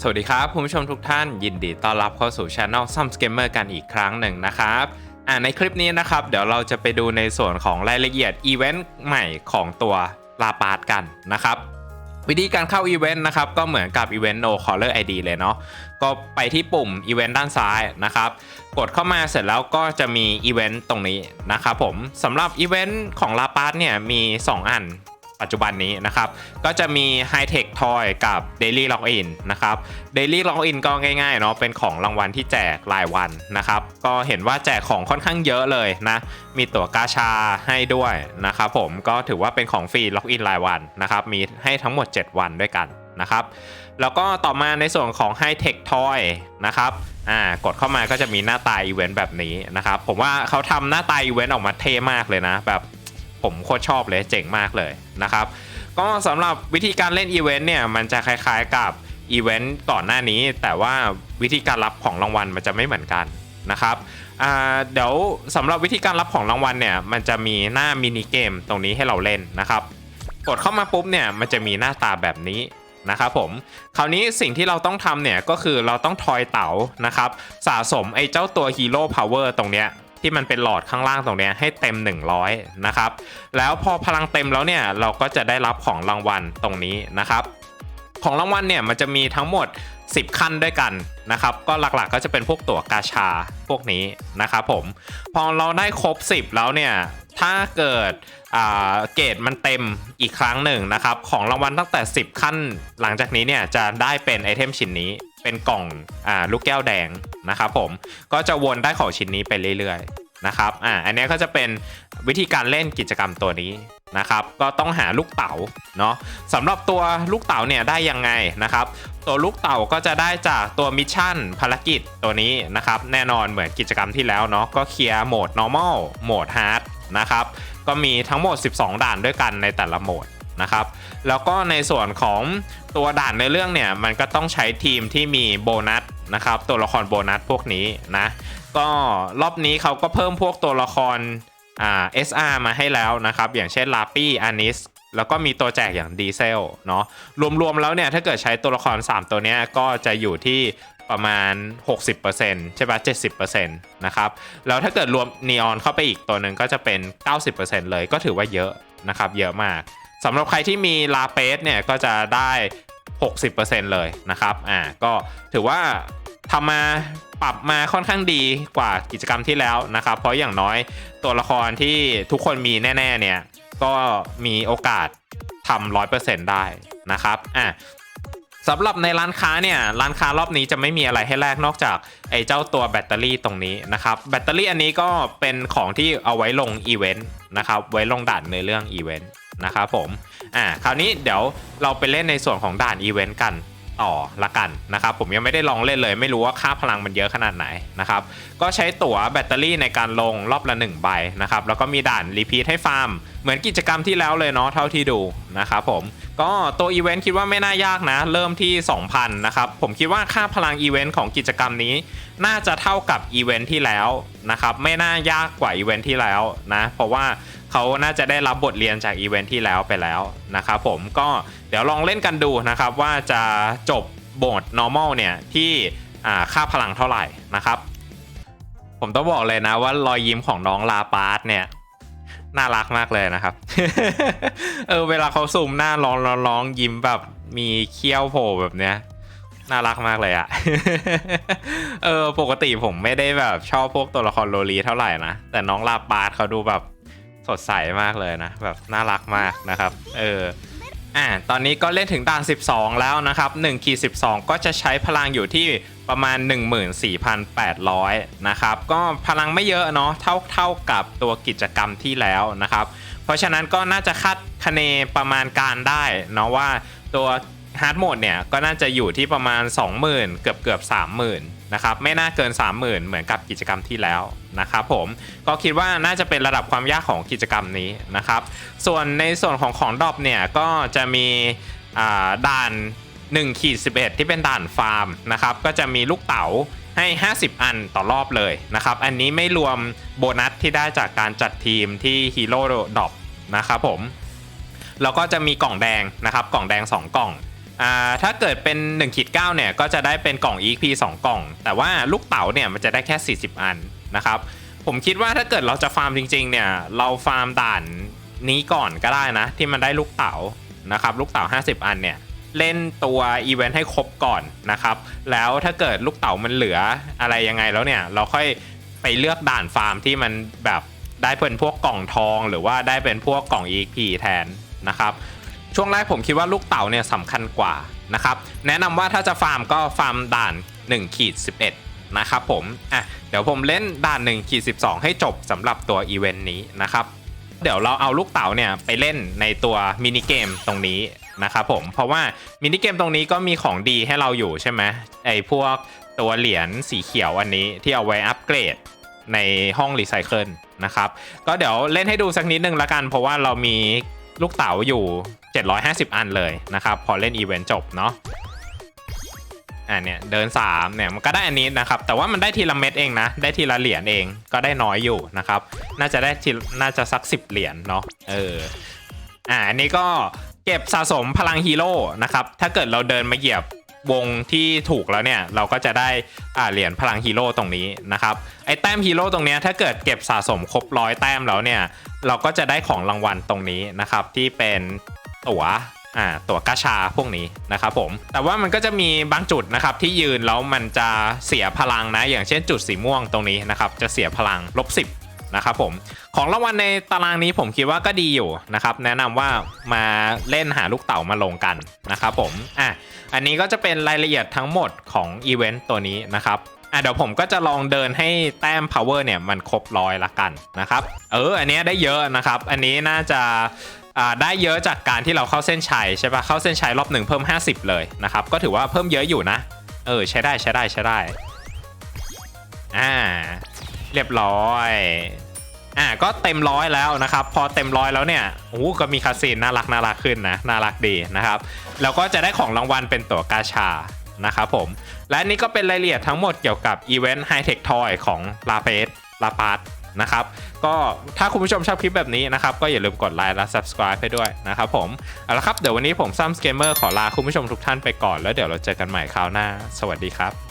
สวัสดีครับคุณผู้ชมทุกท่านยินดีต้อนรับเข้าสู่ช anel s u m s Gamer กันอีกครั้งหนึ่งนะครับอ่าในคลิปนี้นะครับ เดี๋ยวเราจะไปดูในส่วนของรายละเอียดอีเวนต์ใหม่ของตัวลาปาร์กันนะครับ วิธีการเข้าอีเวนต์นะครับ ก็เหมือนกับอีเวนต์ no caller ID เลยเนาะก็ไปที่ปุ่มอีเวนต์ด้านซ้ายนะครับ กดเข้ามาเสร็จแล้วก็จะมีอีเวนต์ตรงนี้นะครับผมสำหรับอีเวนต์ของลาปาร์เนี่ยมี 2 อัน ปัจจุบันนี้นะครับ ก็จะมี High Tech Toy กับ Daily Login นะครับ Daily Login ก็ง่ายๆเนาะเป็นของรางวัลที่แจกรายวันนะครับ ก็เห็นว่าแจกของค่อนข้างเยอะเลยนะ มีตั๋วกาชาให้ด้วยนะครับผมก็ถือว่าเป็นของฟรีล็อกอินรายวันนะครับ มีให้ทั้งหมด 7 วันด้วยกันนะครับแล้วก็ต่อมาในส่วนของ High Tech Toy นะครับอ่ากดเข้ามาก็จะมีหน้าตาอีเวนต์แบบนี้นะครับ ผมว่าเขาทำหน้าตาอีเวนต์ออกมาเท่มากเลยนะ แบบ ผมโคตรชอบเลยเจ๋งมากเลยนะครับ ก็สำหรับวิธีการเล่นอีเวนต์เนี่ยมันจะคล้ายๆกับอีเวนต์ก่อนหน้านี้ แต่ว่าวิธีการรับของรางวัลมันจะไม่เหมือนกันนะครับเดี๋ยวสำหรับวิธีการรับของรางวัลเนี่ยมันจะมีหน้ามินิเกมตรงนี้ให้เราเล่นนะครับ กดเข้ามาปุ๊บเนี่ยมันจะมีหน้าตาแบบนี้นะครับผมคราวนี้สิ่งที่เราต้องทำเนี่ยก็คือเราต้องทอยเต๋านะครับสะสมไอ้เจ้าตัวฮีโร่พาวเวอร์ตรงเนี้ย ที่มันเป็นหลอดข้างล่างตรงนี้ให้เต็ม 100 นะครับ แล้วพอพลังเต็มแล้วเนี่ยเราก็จะได้รับของรางวัลตรงนี้นะครับ ของรางวัลเนี่ยมันจะมีทั้งหมด 10 ขั้นด้วยกันนะครับก็หลักๆก็จะเป็นพวกตั๋วกาชาพวกนี้นะครับผมพอเราได้ครบ 10 แล้วเนี่ยถ้าเกิดอ่าเกรดมันเต็มอีกครั้งหนึ่งนะครับของรางวัลตั้งแต่ 10 ขั้นหลังจากนี้เนี่ยจะได้เป็นไอเทมชิ้นนี้เป็นกล่องอ่าลูกแก้วแดงนะครับผมก็จะวนได้ของชิ้นนี้ไปเรื่อยๆนะครับอ่าอันนี้ก็จะเป็นวิธีการเล่นกิจกรรมตัวนี้ นะครับ ก็ต้องหาลูกเต๋าเนาะสำหรับตัวลูกเต๋าเนี่ยได้ยังไงนะครับ ตัวลูกเต่าก็จะได้จากตัวมิชชั่นภารกิจตัวนี้นะครับ แน่นอนเหมือนกิจกรรมที่แล้วเนาะก็เคลียร์โหมด normal โหมด hard นะครับก็มีทั้งหมด 12 ด่านด้วยกันในแต่ละโหมดนะครับแล้วก็ในส่วนของตัวด่านในเรื่องเนี่ยมันก็ต้องใช้ทีมที่มีโบนัสนะครับตัวละครโบนัสพวกนี้นะก็รอบนี้เขาก็เพิ่มพวกตัวละคร อ่า SR มาให้แล้วนะครับ อย่างเช่นลาปี้อานิสแล้วก็มีตัวแจกอย่างดีเซลเนาะรวมๆแล้วเนี่ย ถ้าเกิดใช้ตัวละคร 3 ตัวเนี้ยก็จะอยู่ที่ประมาณ 60%ใช่ปะ70%นะครับ แล้วถ้าเกิดรวมนีออนเข้าไปอีกตัวหนึ่งก็จะเป็น 90%เลยก็ถือว่าเยอะนะครับ เยอะมากสำหรับใครที่มีลาเปสเนี่ยก็จะได้ 60%เลยนะครับ อ่า ก็ถือว่า ทำมาปรับมาค่อนข้างดีกว่ากิจกรรมที่แล้วนะครับ เพราะอย่างน้อยตัวละครที่ทุกคนมีแน่ ๆ เนี่ย ก็มีโอกาสทำร้อยเปอร์เซ็นต์ได้นะครับอะสำหรับในร้านค้าเนี่ยร้านค้ารอบนี้จะไม่มีอะไรให้แลกนอกจากไอ้เจ้าตัวแบตเตอรี่ตรงนี้นะครับแบตเตอรี่อันนี้ก็เป็นของที่เอาไว้ลงอีเวนต์นะครับไว้ลงด่านในเรื่องอีเวนต์นะครับผมอ่าคราวนี้เดี๋ยวเราไปเล่นในส่วนของด่านอีเวนต์กัน ต่อละกันนะครับ ผมยังไม่ได้ลองเล่นเลย ไม่รู้ว่าค่าพลังมันเยอะขนาดไหนนะครับ ก็ใช้ตั๋วแบตเตอรี่ในการลงรอบละ1ใบนะครับ แล้วก็มีด่านรีพีทให้ฟาร์ม เหมือนกิจกรรมที่แล้วเลยเนาะเท่าที่ดู นะครับผม ก็ตัวอีเวนต์คิดว่าไม่น่ายากนะ เริ่มที่ 2,000 นะครับ ผมคิดว่าค่าพลังอีเวนต์ของกิจกรรมนี้ น่าจะเท่ากับอีเวนต์ที่แล้วนะครับ ไม่น่ายากกว่าอีเวนต์ที่แล้วนะ เพราะว่าเขาน่าจะได้รับบทเรียนจากอีเวนต์ที่แล้วไปแล้วนะครับผม ก็เดี๋ยวลองเล่นกันดูนะครับว่าจะจบโหมด normal เนี่ยที่ค่าพลังเท่าไหร่นะครับ ผมต้องบอกเลยนะว่ารอยยิ้มของน้องลาปาร์ตเนี่ย น่ารักมากเลยนะครับ เออเวลาเขาซูมหน้าร้องร้องยิ้มแบบมีเขี้ยวโผล่แบบเนี้ยน่ารักมากเลยอะเออปกติผมไม่ได้แบบชอบพวกตัวละครโรลีเท่าไหร่นะ แต่น้องลาปาร์ตเขาดูแบบสดใสมากเลยนะ แบบน่ารักมากนะครับ เออ อ่าตอนนี้ก็เล่นถึงด่าน 12 แล้วนะครับ1ขีด12 ก็จะใช้พลังอยู่ที่ประมาณ 14,800 นะครับ ก็พลังไม่เยอะเนาะเท่าเท่ากับตัวกิจกรรมที่แล้วนะครับ เพราะฉะนั้นก็น่าจะคาดคะเนประมาณการได้เนาะว่าตัว ฮาร์ดโหมดเนี่ยก็น่าจะอยู่ที่ประมาณ 20,000 เกือบเกือบ30,000นะครับไม่น่าเกิน 30,000 เหมือนกับกิจกรรมที่แล้วนะครับผมก็คิดว่าน่าจะเป็นระดับความยากของกิจกรรมนี้นะครับส่วนในส่วนของของดอปเนี่ยก็จะมีอ่าด่าน1ขีด11 ที่เป็นด่านฟาร์มนะครับก็จะมีลูกเต๋าให้ 50 อันต่อรอบเลยนะครับอันนี้ไม่รวมโบนัสที่ได้จากการจัดทีมที่ฮีโร่ดอปนะครับผมแล้วก็จะมีกล่องแดงนะครับกล่องแดง 2 กล่อง อ่าถ้าเกิดเป็น1ขีด9เนี่ยก็จะได้เป็นกล่อง EXP 2 กล่อง แต่ว่าลูกเต๋าเนี่ยมันจะได้แค่ 40 อันนะครับ ผมคิดว่าถ้าเกิดเราจะฟาร์มจริงๆเนี่ยเราฟาร์มด่านนี้ก่อนก็ได้นะ ที่มันได้ลูกเต๋านะครับลูกเต๋า 50 อันเนี่ยเล่นตัวอีเวนต์ให้ครบก่อนนะครับแล้วถ้าเกิดลูกเต๋ามันเหลืออะไรยังไงแล้วเนี่ยเราค่อยไปเลือกด่านฟาร์มที่มันแบบได้เป็นพวกกล่องทอง หรือว่าได้เป็นพวกกล่อง EXP แทนนะครับ ช่วงแรกผมคิดว่าลูกเต๋าเนี่ยสำคัญกว่านะครับแนะนำว่าถ้าจะฟาร์มก็ฟาร์มด่าน1ขีด11นะครับผมอะเดี๋ยวผมเล่นด่าน1ขีด12 ให้จบสำหรับตัวอีเวนต์นี้นะครับเดี๋ยวเราเอาลูกเต๋าเนี่ยไปเล่นในตัวมินิเกมตรงนี้นะครับผมเพราะว่ามินิเกมตรงนี้ก็มีของดีให้เราอยู่ใช่ไหมไอพวกตัวเหรียญสีเขียวอันนี้ที่เอาไว้อัปเกรดในห้องรีไซเคิลนะครับก็เดี๋ยวเล่นให้ดูสักนิดนึงละกัน เพราะว่าเรามี ลูกเต๋าอยู่ 750 อันเลยนะครับ พอเล่นอีเวนต์จบเนาะอ่าเนี่ยเดิน3เนี่ยมันก็ได้อันนี้นะครับ แต่ว่ามันได้ทีละเม็ดเองนะ ได้ทีละเหรียญเองก็ได้น้อยอยู่นะครับ น่าจะได้ทีน่าจะสัก 10 เหรียญเนาะเอออ่าอันนี้ก็เก็บสะสมพลังฮีโร่นะครับ ถ้าเกิดเราเดินมาเหยียบ วงที่ถูกแล้วเนี่ยเราก็จะได้อ่าเหรียญพลังฮีโร่ตรงนี้นะครับไอ้แต้มฮีโร่ตรงเนี้ยถ้าเกิดเก็บสะสมครบร้อยแต้มแล้วเนี่ยเราก็จะได้ของรางวัลตรงนี้นะครับที่เป็นตั๋วอ่าตั๋วกาชาพวกนี้นะครับผมแต่ว่ามันก็จะมีบางจุดนะครับที่ยืนแล้วมันจะเสียพลังนะอย่างเช่นจุดสีม่วงตรงนี้นะครับจะเสียพลังลบสิบ นะครับผมของรางวัลในตารางนี้ผมคิดว่าก็ดีอยู่นะครับแนะนำว่ามาเล่นหาลูกเต๋ามาลงกันนะครับผมอะอันนี้ก็จะเป็นรายละเอียดทั้งหมดของอีเวนต์ตัวนี้นะครับอะเดี๋ยวผมก็จะลองเดินให้แต้ม power เนี่ยมันครบร้อยละกันนะครับ เออ อันนี้ได้เยอะนะครับ อันนี้น่าจะอ่าได้เยอะจากการที่เราเข้าเส้นชัยใช่ปะเข้าเส้นชัยรอบหนึ่งเพิ่ม 50 เลยนะครับ ก็ถือว่าเพิ่มเยอะอยู่นะ เออ ใช้ได้ใช้ได้ใช้ได้ อ่า เรียบร้อยอ่าก็เต็มร้อยแล้วนะครับ พอเต็มร้อยแล้วเนี่ยโอ้โหก็มีคาสินน่ารักน่ารักขึ้นนะน่ารักดีนะครับแล้วก็จะได้ของรางวัลเป็นตั๋วกาชานะครับผม และนี่ก็เป็นรายละเอียดทั้งหมดเกี่ยวกับอีเวนต์ไฮเทคทอยของลาเปสลาปาร์นะครับก็ถ้าคุณผู้ชมชอบคลิปแบบนี้นะครับ ก็อย่าลืมกดไลค์และ subscribe ให้ด้วยนะครับผม เอาละครับ เดี๋ยววันนี้ผมซัมสเกมเมอร์ขอลาคุณผู้ชมทุกท่านไปก่อน แล้วเดี๋ยวเราเจอกันใหม่คราวหน้า สวัสดีครับ